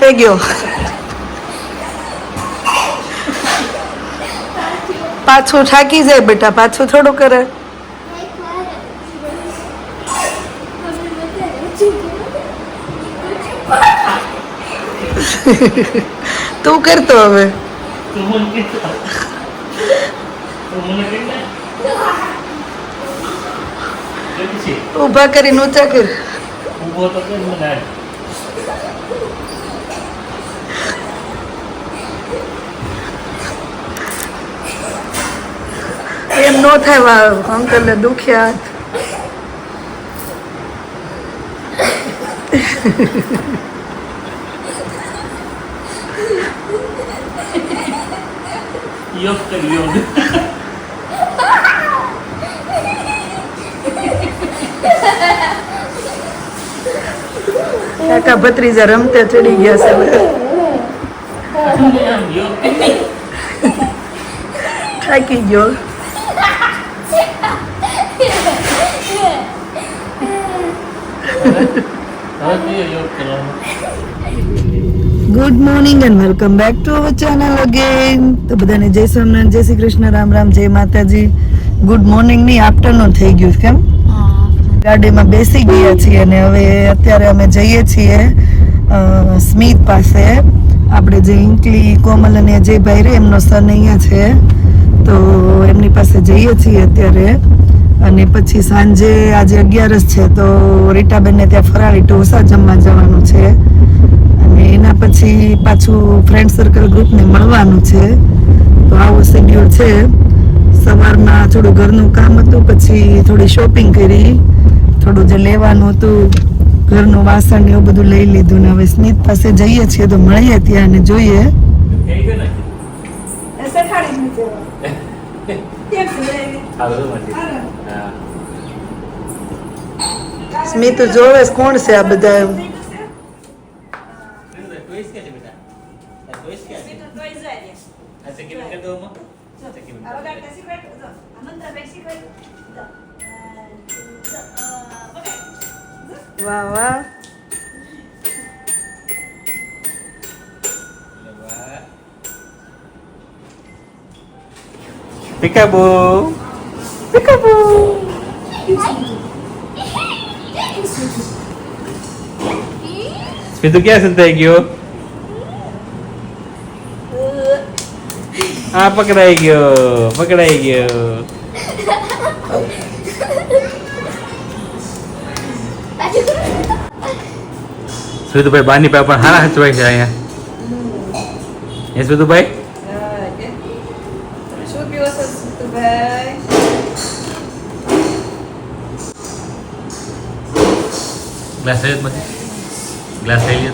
થઈ ગયો પાછું થાકી જાય બેટા પાછું થોડું કરે તું કરતો હવે તું મને કહેતો. તું મને કહેતો. કેમ છે? ઊભા કરીને ઊંચા કર ઊભો તો એમ નો થાય અંકલને દુખ્યા. કાકા ભત્રીજા રમતે ચડી ગયા છે. થાકી ગયો હવે કયો યોગ કરવાનો good morning and welcome back to our channel again તો બધાને જય સ્વામિનારાયણ જય શ્રી કૃષ્ણ રામ રામ જય માતાજી. ગુડ મોર્નિંગની આફ્ટરનૂન થઈ ગયું કેમ? ગાડીમાં બેસી ગયા છીએ અને હવે અત્યારે અમે જઈએ છીએ સ્મિત પાસે. આપણે જે ઇંકલી કોમલ અને અજયભાઈ રે એમનો સન અહીંયા છે. તો એમની પાસે જઈએ છીએ અત્યારે. અને પછી સાંજે આજે અગિયારસ છે તો રીટાબેનને ત્યાં ફરાળી ઢોસા જમવા જવાનું છે. અને એના પછી પાછું ફ્રેન્ડ સર્કલ ગ્રુપને મળવાનું છે. તો આવો શેડ્યુલ છે. સવારમાં થોડું ઘરનું કામ હતું પછી થોડી શોપિંગ કરી. થોડું જે લેવાનું હતું ઘરનું વાસણ ને એવું બધું લઈ લીધું ને હવે સ્મિત પાસે જઈએ છીએ તો મળીએ ત્યાં અને જોઈએ. થઈ સ્મિત જોવે છે કોણ છે આ બધા એમ ટોઈસ ક્યાં છે બેટા આ ટોઈસ ક્યાં છે આ સેકન્ડ કર દો માં સેકન્ડ વાહ વાહ Peekaboo. Pintu ક્યાં સંતાઈ ગયો આ પકડાઈ ગયો પકડાઈ ગયો સ્મિતુભાઈ બાની પાસે પણ હારા હચવાય છે અહીંયા એ સ્મિતુભાઈ ગ્લાસ લઈ માંથી? ગ્લાસ લઈ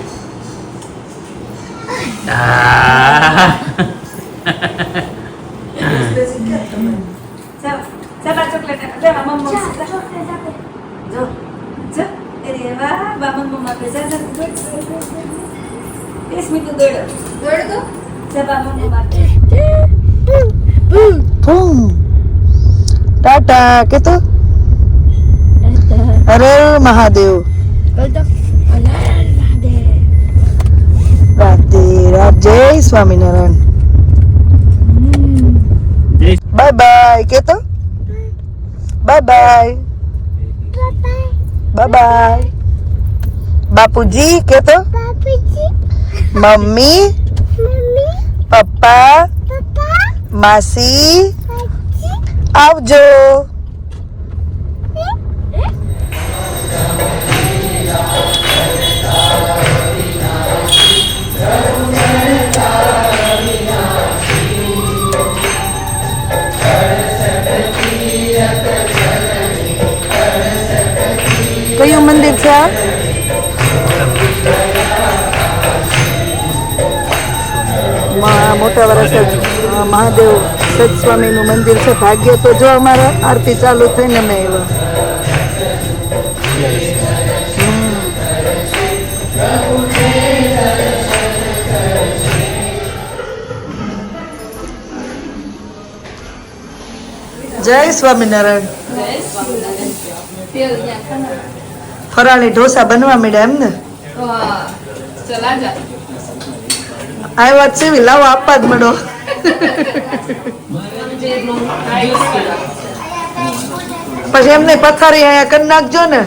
બૂમ ટાટા કે તો અરે મહાદેવ. જય સ્વામિનારાયણ જય બાય બાય કે તો બાય બાય બાય બાય બાપુજી કે તો મમ્મી પપ્પા માસી આવજો મોટા વરસ મહાદેવ સત સ્વામીનું મંદિર છે. ભાગ્ય તો જો અમારા આરતી ચાલુ થઈને અમે આવ્યા. જય સ્વામિનારાયણ. ફરાળી ઢોસા બનવા મળ્યા એમ ને આ વાત છે લાવો આપવા જ મળો. પછી એમને પથારી અહીંયા કરી નાખજો ને.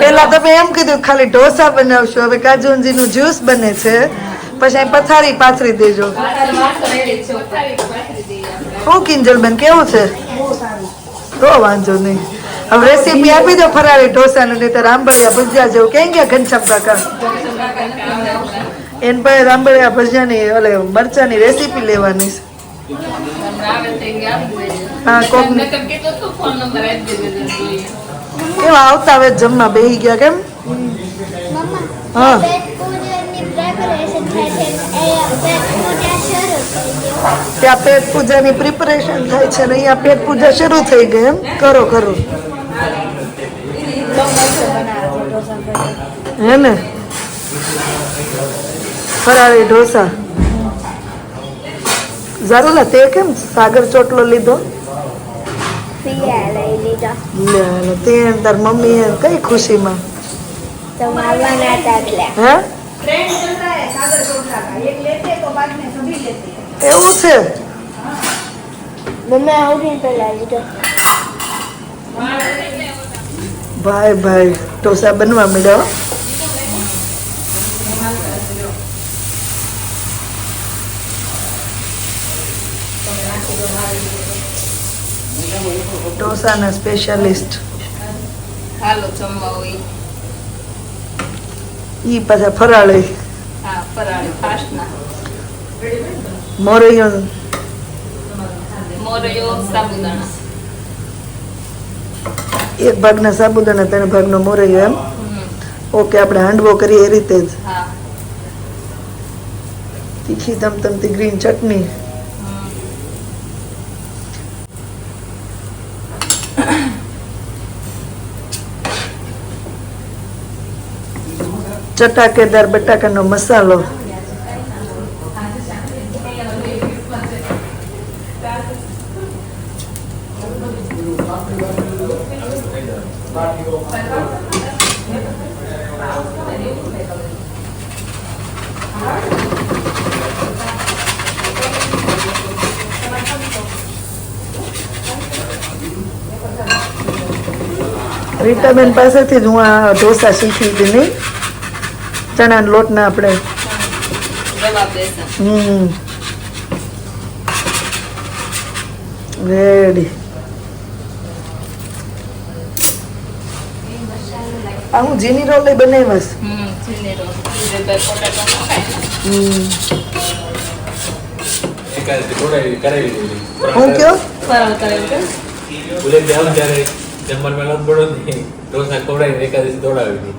પેલા તમે એમ કીધું ખાલી ઢોસા બનાવશો. હવે કાજુંજી નું જ્યુસ બને છે. પછી અહીં પથારી પાથરી દેજો. શું કિંજલબેન કેવું છે? તો વાંધો નહીં. હવે રેસીપી આપી દો ફરાળી ઢોસાનું નહીં તો રામભરિયા ભજીયા જેવું. ક્યાં ગયા ઘનશ્યામ કાકા? એન પાસે રામબળિયા ભજીયાની ઓલે મરચાની રેસીપી લેવાની છે. હા કોક. કેવા આવતા હવે જમવા બેહી ગયા કેમ? હા. ત્યાં પેટ પૂજાની પ્રિપરેશન થાય છે ને અહીંયા પેટ પૂજા શરૂ થઈ ગઈ એમ? કરો કરો. હે ને? ફરાળી ઢોસા ઝારુલા તે કેમ સાગર ચોટલો લીધો પિયા લઈ લીધો લે લે, તે ને તાર મમ્મી કઈ ખુશીમાં તો મારવાના હતા એટલે હે એવું છે મમ્મી સૌથી પહેલા લીધો ભાઈ ભાઈ ઢોસા બનવા મળ્યો ઢોસાના સ્પેશિયાલિસ્ટ હાલો જમવા હોય. ઈ પાછા ફરાળે. હા ફરાળે ફાસ્ટના. મોરૈયો. મોરયો સાબુદાણા. એક ભાગના સાબુદાણા ત્રણ ભાગનો મોરૈયો એમ. ઓકે આપણે હાંડવો કરીએ એ રીતે જ. તીખી તીખી તમતમતી ગ્રીન ચટણી. ચટાકેદાર બટાકાનો મસાલો. રીટાબેન પાસેથી જ હું આ ઢોસા શીખી હતી નહીં ચણાના લોટના આપણે હમ. રેડી આ હું જીની રોલ લઈ દેવી. હું કયો? ફરાળ કરેલ છે બુલેટથી આવું ત્યારે જમવામાં નહોતું પડ્યું ને, ખવડાવીને એકાદશી દોડાવી.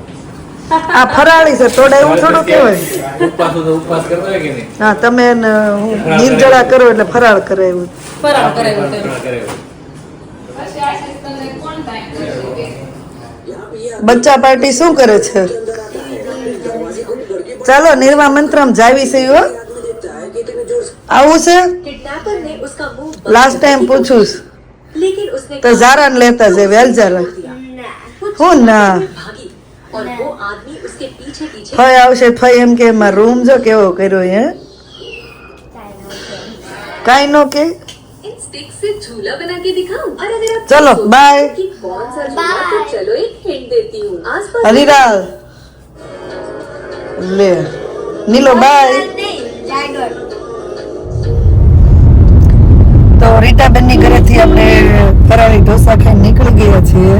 આ ફરાળી છે તોડે એવું થોડું કહેવાય. હા તમે હું નિર્જળા કરો એટલે ફરાળ કરે એવું. ફરાળ કરે એવું બચ્ચા પાર્ટી શું કરે છે? ચાલો નિર્મા મંત્રમ જાવી છે હો. આવું છે? લાસ્ટ ટાઈમ પૂછું. તો ઝારા લેતા છે વેલ ઝારા હું ના. ફઈ આવશે ફઈ એમ કે એમાં રૂમ જો કેવો કર્યો હે કાઈ નો કે इन स्टिक से झूला बना के दिखाऊं और अगर आप चलो, सोचते बाय। हैं कि कौन सा झूला तो चलो एक हिंट देती हूँ आसपास હરિલાલ લે નીલો બાય તો રીટાબેન ની ઘરેથી આપણે ફરાળી ઢોસા ખાઈ નીકળી ગયા છીએ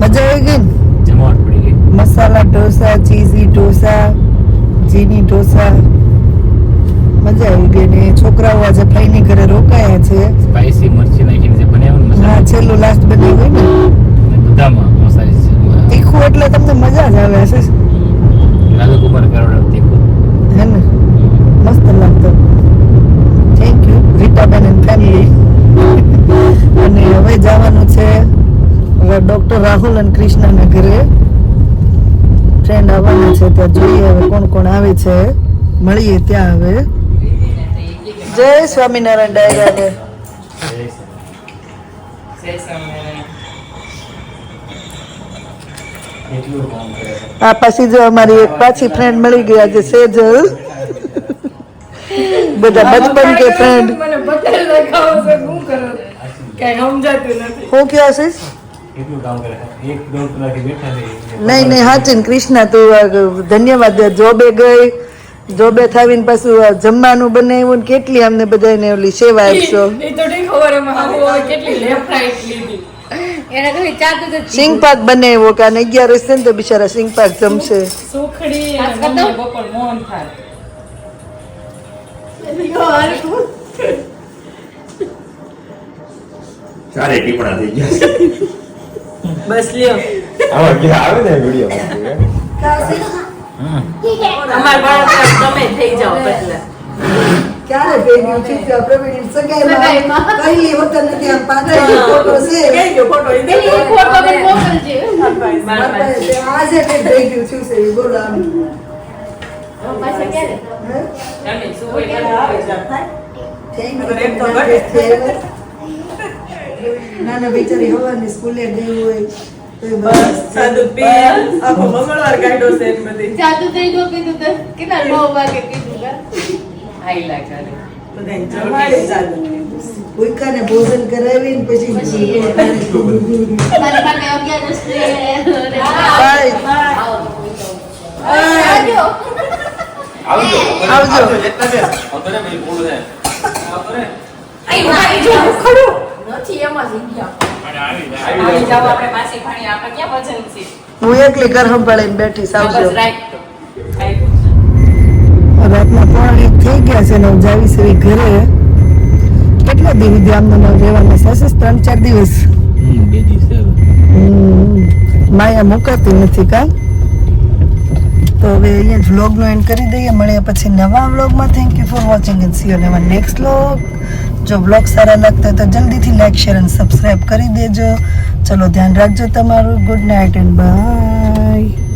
મજા આવી ગઈ ને જમાવટ પડી ગઈ. મસાલા ઢોસા ચીઝી ઢોસા જીની ઢોસા. મજા આવી ગઈ ને છોકરાઓ આજે ફાઈની ઘરે રોકાયા છે. સ્પાઈસી મરચી નાખીને જે બનાવ્યું ને હા છેલ્લું લાસ્ટ બનાવ્યું ને? બધામાં મસાલી છે. તીખું એટલે તમને મજા જ આવે છે રાજકુમાર કરોડા તીખું. હે ને? મસ્ત લાગતો. થેન્ક યુ રીટાબેન એન્ડ ફેમિલી અને હવે જવાનું છે હવે ડોક્ટર રાહુલ અને કૃષ્ણના ઘરે. ફ્રેન્ડ આવવાના છે ત્યાં જોઈએ હવે કોણ કોણ આવે છે. મળીએ ત્યાં હવે. જય સ્વામિનારાયણ ડાયરાને. આ પાછી જો અમારી એક પાછી ફ્રેન્ડ મળી ગઈ આજે સેજલ. બધા બચપન કે ફ્રેન્ડ હું કયો આશીષ? નહીં નહીં હાચીને કૃષ્ણ તું ધન્યવાદ જોબે ગઈ જોબે થાવીને પાછું જમવાનું બનાવ્યું ને કેટલી અમને બધાને ઓલી સેવા આપશો? સિંગપાક બનાવ્યો કે આને અગિયારસ ને તો બિચારા સિંગપાક જમશે. ચારે ટીપણા થઈ ગયા બસ લ્યો. આમાં કે આવે ને વીડિયો? અમાર બાળક તમે થઈ જાઓ પહેલા. ક્યારે ભેગ્યું છે કે પ્રવીણ સગાઈમાં. પહેલી વખત નથી? આમ પાછળ ફોટો છે. આજે કઈ ભેગ્યું છું છે એ બોલો આમ. તમે શું હોય Thank you. ના ના બિચારી હવાની સ્કૂલે ગઈ હોય તો એ બસ સાદું પીએ આખો મંગળવાર કાઢ્યો છે એમ બધી. જાદુ થઈ ગયો કીધું તો. કેટલા નવ વાગે કીધું કા? આઈ લાગે સાદું ભૂખ્યાને ભોજન કરાવીને પછી મારી પાસે અગિયારસ છે. બાય. આવજો. આવજો. એમાં જ આવી જાવ આપણે ભણી આપણે ક્યાં વજન છે? હું એકલી ઘર સંભાળીને બેઠી સાવજો રાતના પોણા એક થઈ ગયા છે ને હું જાવી છે ઘરે. કેટલા દિવસ સુધી આમને રહેવાના થશે ત્રણ ચાર દિવસ. બે દિવસ માયા મુકાતી નથી કા તો હવે અહીંયા જ વ્લોગનો એન્ડ કરી દઈએ. મળીએ પછી નવા વ્લોગમાં thank you for watching and see you next vlog જો વ્લોગ સારા લાગતા હોય તો જલ્દીથી લાઈક શેર અને સબસ્ક્રાઈબ કરી દેજો. ચલો ધ્યાન રાખજો તમારું. Good night and by